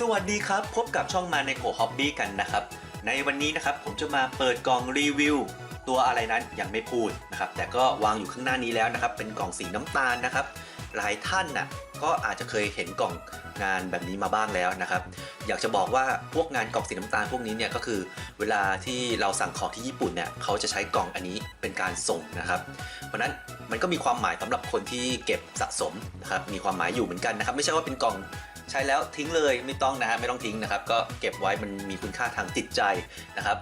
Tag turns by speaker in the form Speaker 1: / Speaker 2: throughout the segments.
Speaker 1: สวัสดีครับ พบกับช่องมาในโกฮอบบี้กันนะครับ ในวันนี้นะครับผมจะมาเปิดกล่องรีวิว ตัวอะไรนั้นยังไม่พูดนะครับ แต่ก็วางอยู่ข้างหน้านี้แล้วนะครับ เป็นกล่องสีน้ำตาลนะครับ หลายท่านน่ะก็อาจจะเคยเห็นกล่องงานแบบนี้มาบ้างแล้วนะครับ อยากจะบอกว่าพวกงานกล่องสีน้ำตาลพวกนี้เนี่ยก็คือ เวลาที่เราสั่งของที่ญี่ปุ่นเนี่ยเขาจะใช้กล่องอันนี้เป็นการส่งนะครับ เพราะฉะนั้นมันก็มีความหมายสำหรับคนที่เก็บสะสมนะครับมีความหมายอยู่เหมือนกันนะครับ ไม่ใช่ว่าเป็นกล่อง ใช้แล้วทิ้งเลยไม่ต้องนะฮะไม่ต้องทิ้งนะครับ ก็เก็บไว้มันมีคุณค่าทางจิตใจนะครับ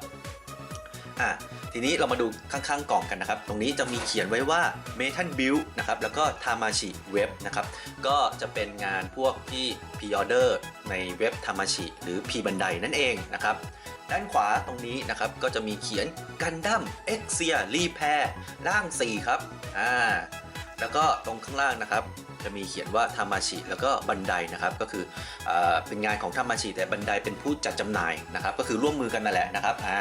Speaker 1: อะทีนี้เรามาดูข้างๆกล่องกันนะครับ ตรงนี้จะมีเขียนไว้ว่า Metal Build นะครับ แล้วก็ Tamashi Web นะครับ ก็จะเป็นงานพวกที่ P Order ในเว็บ Tamashi หรือ P บันไดนั่นเองนะครับ ด้านขวาตรงนี้นะครับ ก็จะมีเขียนกันดั้มเอ็กเซียรีแพร์ร่าง 4 ครับ อ่า แล้วก็ตรงข้างล่างนะครับ จะมีเขียนว่าทามาชิแล้วก็บันไดนะครับก็คืออเป็นงานของทามาชิแต่บันไดเป็นผู้จัดจำหน่ายนะครับก็คือร่วมมือกันนั่นแหละนะครับอ่า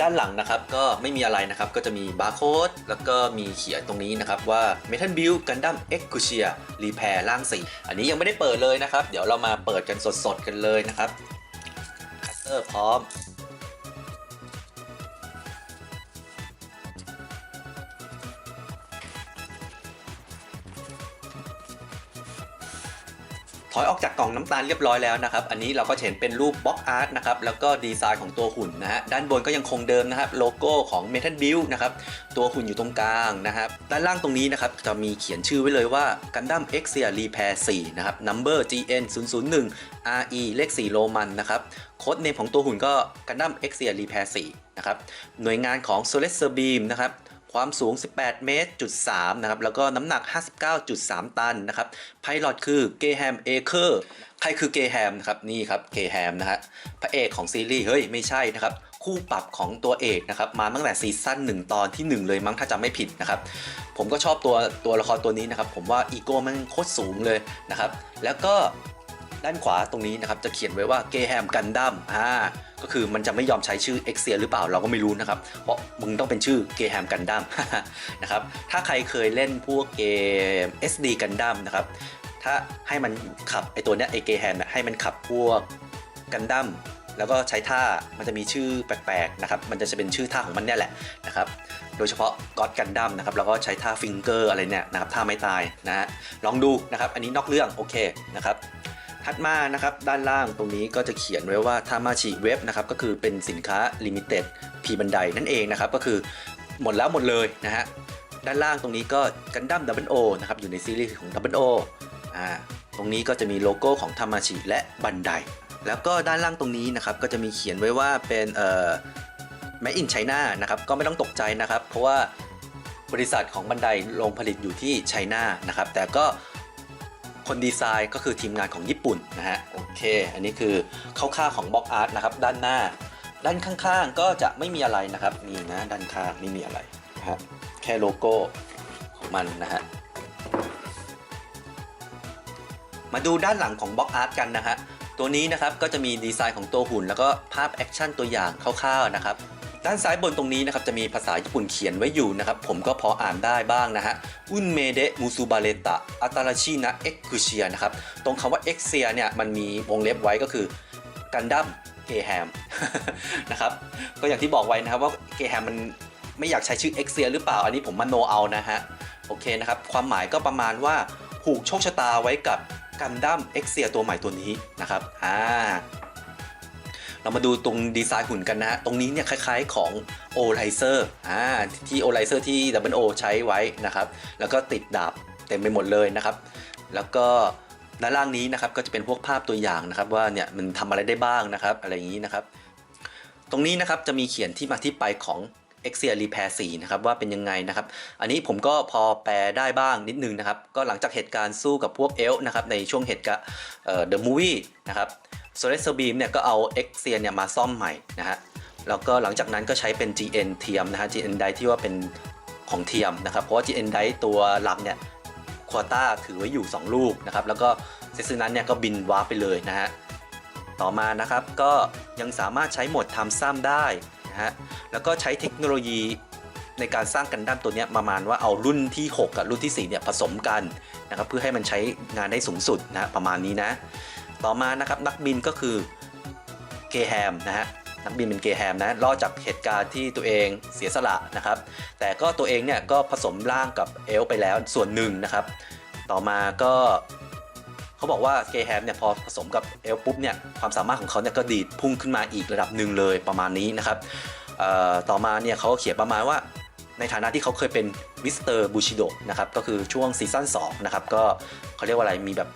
Speaker 1: ด้านหลังนะครับก็ไม่มีอะไรนะครับก็จะมีบาร์โค้ดแล้วก็มีเขียนตรงนี้นะครับว่า Metal Build Gundam X c u s i a Repair ร่าง4อันนี้ยังไม่ได้เปิดเลยนะครับ เดี๋ยวเรามาเปิดกันสดๆกันเลยนะครับคัตเตอร์พร้อม ถอยออกจากกล่องน้ำตาลเรียบร้อยแล้วนะครับ อันนี้เราก็เห็นเป็นรูปบล็อกอาร์ตนะครับ แล้วก็ดีไซน์ของตัวหุ่นนะฮะ ด้านบนก็ยังคงเดิมนะครับ โลโก้ของ Metal Build นะครับ ตัวหุ่นอยู่ตรงกลางนะครับ ด้านล่างตรงนี้นะครับ จะมีเขียนชื่อไว้เลยว่า Gundam X Series Repair 4 นะครับ Number GN 0 0 1 RE เลข 4 โรมันนะครับ โค้ดเนมของตัวหุ่นก็ Gundam X Series Repair 4 นะครับ หน่วยงานของ s o l a r Beam นะครับ ความสูง 18 เมตรจุด3นะครับ แล้วก็น้ำหนัก 59.3 ตันนะครับ ไพลอตคือเกแฮมเอเคอร์ ใครคือเกแฮมนะครับ นี่ครับ เกแฮมนะฮะ พระเอกของซีรีส์ เฮ้ย ไม่ใช่นะครับ คู่ปรับของตัวเอกนะครับ มาตั้งแต่ซีซั่น1 ตอนที่ 1 เลยมั้ง ถ้าจำไม่ผิดนะครับ ผมก็ชอบตัวตัวละครตัวนี้นะครับ ผมว่าอีโก้มันโคตรสูงเลยนะครับ แล้วก็ ด้านขวาตรงนี้นะครับจะเขียนไว้ว่าเกแฮมกันดั้มอ่าก็คือมันจะไม่ยอมใช้ชื่อ e x เซียหรือเปล่าเราก็ไม่รู้นะครับ เพราะมึงต้องเป็นชื่อเกแฮมกันดั้มนะครับถ้าใครเคยเล่นพวกเกม SD กันดั้มนะครับถ้าให้มันขับไอตัวเนี้ยไอเกแฮมให้มันขับพวกกันดั้มแล้วก็ใช้ท่ามันจะมีชื่อแปลกๆนะครับมันจะเป็นชื่อท่าของมันเนี่ยแหละนะครับโดยเฉพาะก็อดกันดั้มนะครับแล้วก็ใช้ท่าฟิงเกอร์อะไรเนี่ยนะครับท่าไม่ตายนะฮะลองดูนะครับอันนี้นอกเรื่องโอเคนะครับ ถัดมานะครับด้านล่างตรงนี้ก็จะเขียนไว้ว่าทามาชิเว็บนะครับก็คือเป็นสินค้า Limited พีบันไดนั่นเองนะครับก็คือหมดแล้วหมดเลยนะฮะด้านล่างตรงนี้ก็กันดั้มดับเบิลโอนะครับอยู่ในซีรีส์ของดับเบิลโออ่าตรงนี้ก็จะมีโลโก้ของทามาชิและบันได แล้วก็ด้านล่างตรงนี้นะครับก็จะมีเขียนไว้ว่าเป็นเอ่อ Made in China นะครับก็ไม่ต้องตกใจนะครับ เพราะว่าบริษัทของบันไดลงผลิตอยู่ที่ไชน่านะครับแต่ก็ คนดีไซน์ก็คือทีมงานของญี่ปุ่นนะฮะโอเค อันนี้คือคร่าวๆของบล็อกอาร์ตนะครับด้านหน้า ด้านข้างๆก็จะไม่มีอะไรนะครับนี่นะด้านข้างไม่มีอะไรนะฮะแค่โลโก้ของมันนะฮะมาดูด้านหลังของบล็อกอาร์ตกันนะฮะตัวนี้นะครับก็จะมีดีไซน์ของตัวหุ่น แล้วก็ภาพแอคชั่นตัวอย่างคร่าวๆนะครับ ด้านซ้ายบนตรงนี้นะครับจะมีภาษาญี่ปุ่นเขียนไว้อยู่นะครับ ผมก็พออ่านได้บ้างนะฮะอุนเมเดมูซูบาเลตะอัตาราชินะเอ็กคุเชียนะครับตรงคำว่าเอ็กเซียเนี่ยมันมีวงเล็บไว้ก็คือกันดั้มเกแฮมนะครับก็อย่างที่บอกไว้นะครับว่าเกแฮมมันไม่อยากใช้ชื่อเอ็กเซียหรือเปล่าอันนี้ผมมโนเอานะฮะโอเคนะครับความหมายก็ประมาณว่าผูกโชคชะตาไว้กับกันดั้มเอ็กเซียตัวใหม่ตัวนี้นะครับอ่า เรามาดูตรงดีไซน์หุ่นกันนะฮะตรงนี้เนี่ยคล้ายๆของ o l i z e r อ่าที่ o l i z e r ที่ W O ใช้ไว้นะครับ แล้วก็ติดดาบเต็มไปหมดเลยนะครับ แล้วก็ด้านล่างนี้นะครับก็จะเป็นพวกภาพตัวอย่างนะครับ ว่าเนี่ยมันทำอะไรได้บ้างนะครับ อะไรอย่างนี้นะครับ ตรงนี้นะครับจะมีเขียนที่มาที่ไปของ e x i a Repair 4นะครับว่าเป็นยังไงนะครับ อันนี้ผมก็พอแปลได้บ้างนิดนึงนะครับ ก็หลังจากเหตุการณ์สู้กับพวกเอล์นะครับในช่วงเหตุการณ์เอ่อ The Movie นะครับ โซเลสบีมเนี่ยก็เอา X เซียเนี่ยมาซ่อมใหม่นะฮะแล้วก็หลังจากนั้นก็ใช้เป็น GN เทียมนะฮะ GN ไดที่ว่าเป็นของเทียมนะครับ เพราะว่า GN ไดตัวหลักเนี่ยควอต้าถือไว้อยู่ 2 ลูกนะครับ แล้วก็เซซึนั้นเนี่ยก็บินวาร์ปไปเลยนะฮะ ต่อมานะครับก็ยังสามารถใช้โหมดทำซ้ำได้นะฮะ แล้วก็ใช้เทคโนโลยีในการสร้างกันดั้มตัวเนี้ยประมาณว่าเอารุ่นที่ 6 กับรุ่นที่ 4 เนี่ยผสมกันนะครับเพื่อให้มันใช้งานได้สูงสุดนะประมาณนี้นะ ต่อมานะครับนักบินก็คือเกแฮมนะฮะนักบินเป็นเกแฮมนะรอดจากเหตุการณ์ที่ตัวเองเสียสละนะครับ แต่ก็ตัวเองเนี่ยก็ผสมร่างกับเอลไปแล้วส่วนหนึ่งนะครับ ต่อมาก็เขาบอกว่าเกแฮมเนี่ยพอผสมกับเอลปุ๊บเนี่ยความสามารถของเขาเนี่ยก็ดีดพุ่งขึ้นมาอีกระดับหนึ่งเลยประมาณนี้นะครับต่อมาเนี่ยเขาก็เขียนประมาณว่าในฐานะที่เขาเคยเป็นมิสเตอร์บูชิโดนะครับก็คือช่วงซีซั่น2นะครับก็เขาเรียกว่าอะไรมีแบบ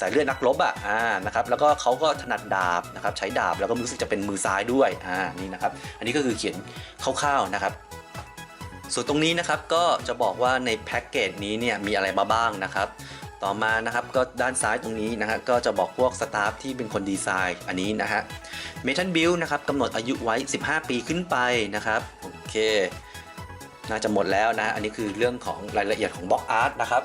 Speaker 1: สายเลือดนักรบอะอ่านะครับแล้วก็เขาก็ถนัดดาบนะครับใช้ดาบแล้วก็รู้สึกจะเป็นมือซ้ายด้วยอ่านี่นะครับอันนี้ก็คือเขียนคร่าวๆนะครับส่วนตรงนี้นะครับก็จะบอกว่าในแพ็กเกจนี้เนี่ยมีอะไรมาบ้างนะครับต่อมานะครับก็ด้านซ้ายตรงนี้นะฮะก็จะบอกพวกสตาฟที่เป็นคนดีไซน์อันนี้นะฮะเมทัลบิลนะครับกำหนดอายุไว้ 15 ปีขึ้นไปนะครับโอเค น่าจะหมดแล้วนะ อันนี้คือเรื่องของรายละเอียดของบล็อกอาร์ตนะครับ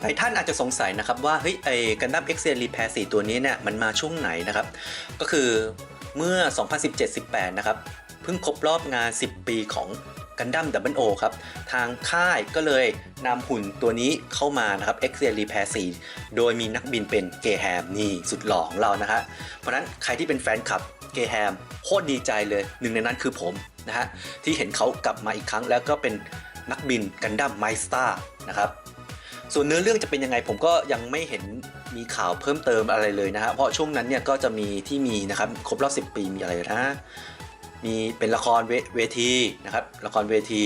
Speaker 1: หลายท่านอาจจะสงสัยนะครับว่าเฮ้ยไอ้กันดั้มเอ็กเซรีแพร์สตัวนี้เนี่ยมันมาช่วงไหนนะครับ ก็คือเมื่อ 2017-18 นะครับ เพิ่งครบรอบงาน 10 ปีของกันดั้มดับเบิลโอครับ ทางค่ายก็เลยนำหุ่นตัวนี้เข้ามานะครับ X Ray Repair 4โดยมีนักบินเป็นเกแฮมนี่สุดหล่อของเรานะฮะเพราะฉะนั้นใครที่เป็นแฟนคลับเกแฮมโคตรดีใจเลยหนึ่งในนั้นคือผมนะฮะที่เห็นเขากลับมาอีกครั้งแล้วก็เป็นนักบินกันดั้มไมสตาร์นะครับ ส่วนเนื้อเรื่องจะเป็นยังไงผมก็ยังไม่เห็นมีข่าวเพิ่มเติมอะไรเลยนะฮะเพราะช่วงนั้นเนี่ยก็จะมีที่มีนะครับครบรอบ 10 ปีมีอะไรนะมีเป็นละครเวเวทีนะครับละครเวที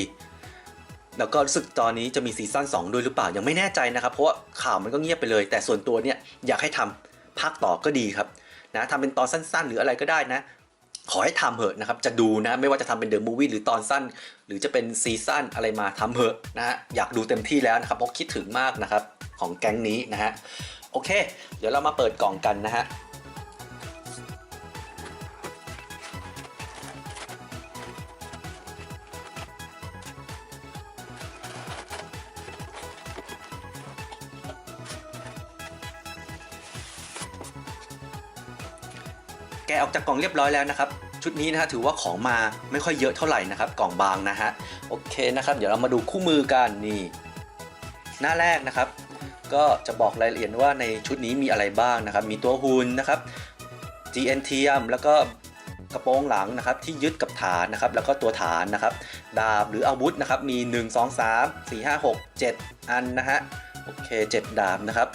Speaker 1: แล้วก็รู้สึกตอนนี้จะมีซีซั่น2 ด้วยหรือเปล่ายังไม่แน่ใจนะครับ เพราะว่าข่าวมันก็เงียบไปเลย แต่ส่วนตัวเนี่ยอยากให้ทำภาคต่อก็ดีครับนะทำเป็นตอนสั้นๆ หรืออะไรก็ได้นะ ขอให้ทำเหอะนะครับ จะดูนะ ไม่ว่าจะทำเป็นเดอะมูวี่หรือตอนสั้น หรือจะเป็นซีซั่นอะไรมาทำเหอะนะฮะอยากดูเต็มที่แล้วนะครับเพราะคิดถึงมากนะครับของแก๊งนี้นะฮะโอเค เดี๋ยวเรามาเปิดกล่องกันนะฮะ อกจากกล่องเรียบร้อยแล้วนะครับ ชุดนี้นะฮะถือว่าของมาไม่ค่อยเยอะเท่าไหร่นะครับ กล่องบางนะฮะโอเคนะครับ เดี๋ยวเรามาดูคู่มือกันนี่หน้าแรกนะครับ ก็จะบอกรายละเอียดว่าในชุดนี้มีอะไรบ้างนะครับ มีตัวหุ่นนะครับ GNTM แล้วก็กระโปรงหลังนะครับที่ยึดกับฐานนะครับ แล้วก็ตัวฐานนะครับ ดาบหรืออาวุธนะครับมี 1 2 3 4 5 6 7 อันนะฮะโอเค 7 ดาบนะครับ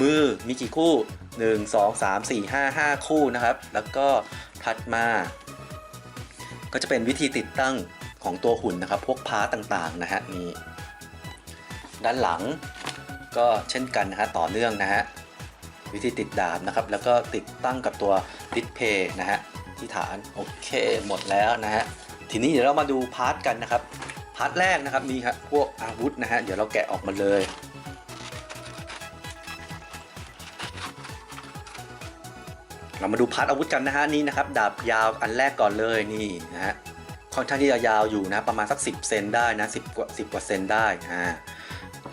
Speaker 1: มือมีกี่คู่ 1 2 3 4 5 5 คู่นะครับ แล้วก็ถัดมา ก็จะเป็นวิธีติดตั้งของตัวหุ่นนะครับ พวกพาร์ตต่างๆนะฮะนี่ด้านหลังก็เช่นกันนะฮะต่อเนื่องนะฮะวิธีติดดาบนะครับ แล้วก็ติดตั้งกับตัวดิสเพย์นะฮะที่ฐานโอเคหมดแล้วนะฮะทีนี้เดี๋ยวเรามาดูพาร์ตกันนะครับพาร์ทแรกนะครับนี่ครับพวกอาวุธนะฮะเดี๋ยวเราแกะออกมาเลย เรามาดูพาร์ทอาวุธกันนะฮะนี่นะครับดาบยาวอันแรกก่อนเลยนี่นะฮะค่อนข้างที่จะยาวอยู่นะประมาณสัก 10 เซนได้นะ10กว่า10กว่าเซนได้อ่า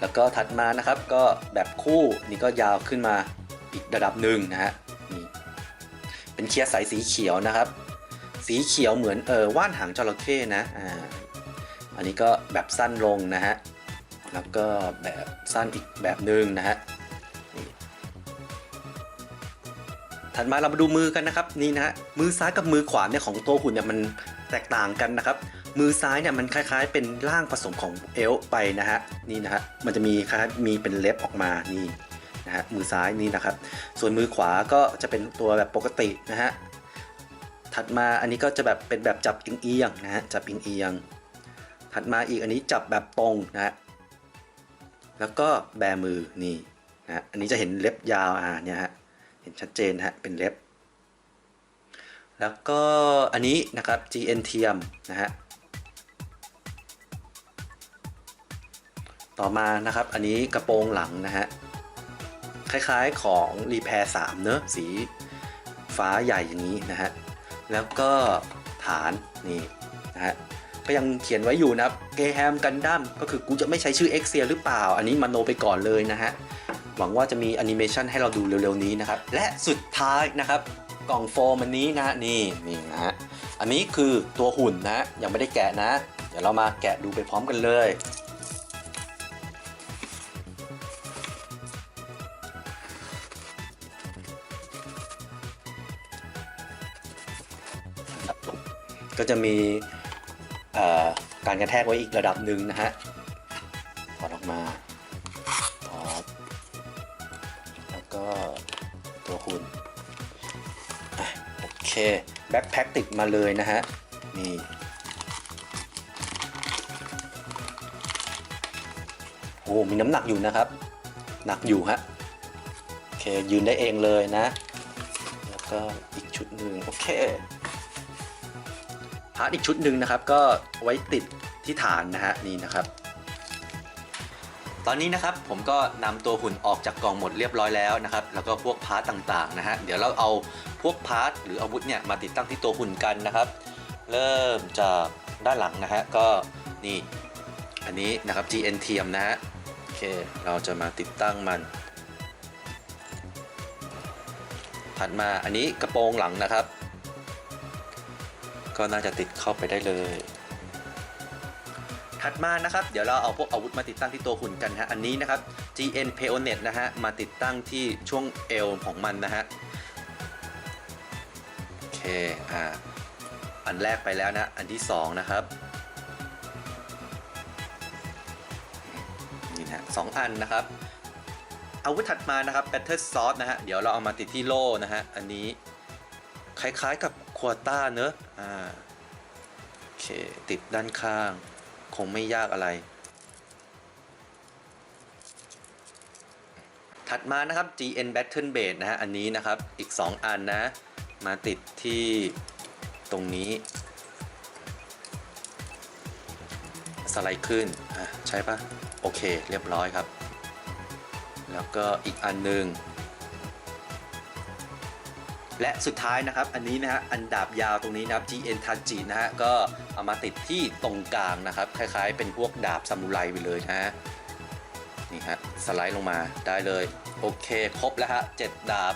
Speaker 1: แล้วก็ถัดมานะครับก็แบบคู่นี่ก็ยาวขึ้นมาอีกระดับหนึ่งนะฮะนี่เป็นเคียร์สายสีเขียวนะครับ สีเขียวเหมือนเออว่านหางจระเข้นะอ่าอันนี้ก็แบบสั้นลงนะฮะแล้วก็แบบสั้นอีกแบบหนึ่งนะฮะ ถัดมาเรามาดูมือกันนะครับนี่นะฮะมือซ้ายกับมือขวาเนี่ยของตัวหุ่นเนี่ยมันแตกต่างกันนะครับ มือซ้ายเนี่ยมันคล้ายๆ เป็นร่างผสมของเอลไปนะฮะนี่นะฮะมันจะมีคล้ายมีเป็นเล็บออกมานี่นะฮะมือซ้ายนี่นะครับ ส่วนมือขวาก็จะเป็นตัวแบบปกตินะฮะถัดมาอันนี้ก็จะแบบเป็นแบบจับเอียงนะฮะจับเอียงถัดมาอีกอันนี้จับแบบตรงนะฮะแล้วก็แบมือนี่นะฮะอันนี้จะเห็นเล็บยาวอ่าเนี่ยฮะ เห็นชัดเจนฮะเป็นเล็บ แล้วก็อันนี้นะครับ GNTM นะฮะต่อมานะครับอันนี้กระโปรงหลังนะฮะคล้ายๆของ Repair 3เนอะสีฟ้าใหญ่อย่างนี้นะฮะแล้วก็ฐานนี่นะฮะก็ยังเขียนไว้อยู่นะครับเกแฮมกันดั้มก็คือกูจะไม่ใช้ชื่อ x อ i หรือเปล่า อันนี้มโนไปก่อนเลยนะฮะ หวังว่าจะมีแอนิเมชันให้เราดูเร็วๆนี้นะครับ และสุดท้ายนะครับกล่องโฟมอันนี้นะนี่นี่นะฮะอันนี้คือตัวหุ่นนะยังไม่ได้แกะนะ เดี๋ยวเรามาแกะดูไปพร้อมกันเลยก็จะมีการกระแทกไว้อีกระดับหนึ่งนะฮะ แบ็คแพ็คติดมาเลยนะฮะ นี่โอ้มีน้ำหนักอยู่นะครับ หนักอยู่ฮะ โอเค ยืนได้เองเลยนะ แล้วก็อีกชุดหนึ่งโอเคพาร์ทอีกชุดหนึ่งนะครับ ก็ไว้ติดที่ฐานนะฮะ นี่นะครับ ตอนนี้นะครับผมก็นำตัวหุ่นออกจากกล่องหมดเรียบร้อยแล้วนะครับ แล้วก็พวกพาร์ตต่างๆนะฮะ เดี๋ยวเราเอาพวกพาร์ทหรืออาวุธเนี่ยมาติดตั้งที่ตัวหุ่นกันนะครับ เริ่มจากด้านหลังนะฮะ ก็นี่ อันนี้นะครับ GN เทียมนะฮะ โอเค เราจะมาติดตั้งมัน ถัดมาอันนี้กระโปรงหลังนะครับ ก็น่าจะติดเข้าไปได้เลย ถัดมานะครับ เดี๋ยวเราเอาพวกอาวุธมาติดตั้งที่ตัวหุ่นกันฮะ อันนี้นะครับ GN p e o n e t นะฮะ มาติดตั้งที่ช่วงเอวของมันนะฮะ โอเค อ่า อันแรกไปแล้วนะ อันที่สองนะครับนี่นะสองอันนะครับ อาวุธถัดมานะครับ Battle Sword นะฮะ เดี๋ยวเราเอามาติดที่โล่นะฮะ อันนี้คล้ายๆกับควอต้าเนอะอ่าโอเค ติดด้านข้าง คงไม่ยากอะไร ถัดมานะครับ GN Battle Blade นะฮะ อันนี้นะครับ อีก 2 อันนะ มาติดที่ตรงนี้ สไลด์ขึ้น ใช่ปะโอเค เรียบร้อยครับ แล้วก็อีกอันหนึ่ง และสุดท้ายนะครับอันนี้นะฮะอันดาบยาวตรงนี้นะครับ GN t a j i นะฮะก็เอามาติดที่ตรงกลางนะครับ คล้ายๆ เป็นพวกดาบซามูไรไปเลยนะฮะนี่ฮะสไลด์ลงมาได้เลย โอเค ครบแล้วฮะเจ็ดดาบ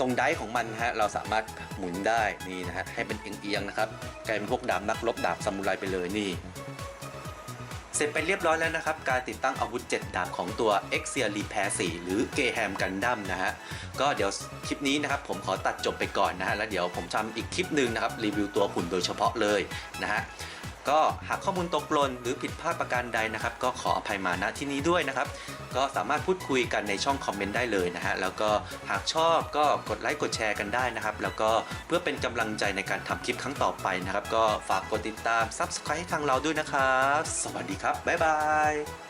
Speaker 1: ตรงไดของมันฮะเราสามารถหมุนได้นี่นะฮะให้เป็นเอียงๆนะครับกลายเป็นพวกดาบนักรบดาบซามูไรไปเลยนี่ ร็จไปเรียบร้อยแล้วนะครับ การติดตั้งอาวุธ 7 ดาบของตัว x i a Repair 4หรือ g h a m Gundam นะฮะ ก็เดี๋ยวคลิปนี้นะครับผมขอตัดจบไปก่อนนะฮะ แล้วเดี๋ยวผมทำอีกคลิปหนึ่งนะครับรีวิวตัวหุ่นโดยเฉพาะเลยนะฮะ ก็หากข้อมูลตกหล่นหรือผิดพลาดประการใดนะครับ ก็ขออภัยมาณที่นี้ด้วยนะครับ ก็สามารถพูดคุยกันในช่องคอมเมนต์ได้เลยนะฮะแล้วก็หากชอบก็กดไลค์กดแชร์กันได้นะครับ แล้วก็เพื่อเป็นกำลังใจในการทำคลิปครั้งต่อไปนะครับ ก็ฝากกดติดตาม Subscribe ให้ทางเราด้วยนะครับ สวัสดีครับบ๊ายบาย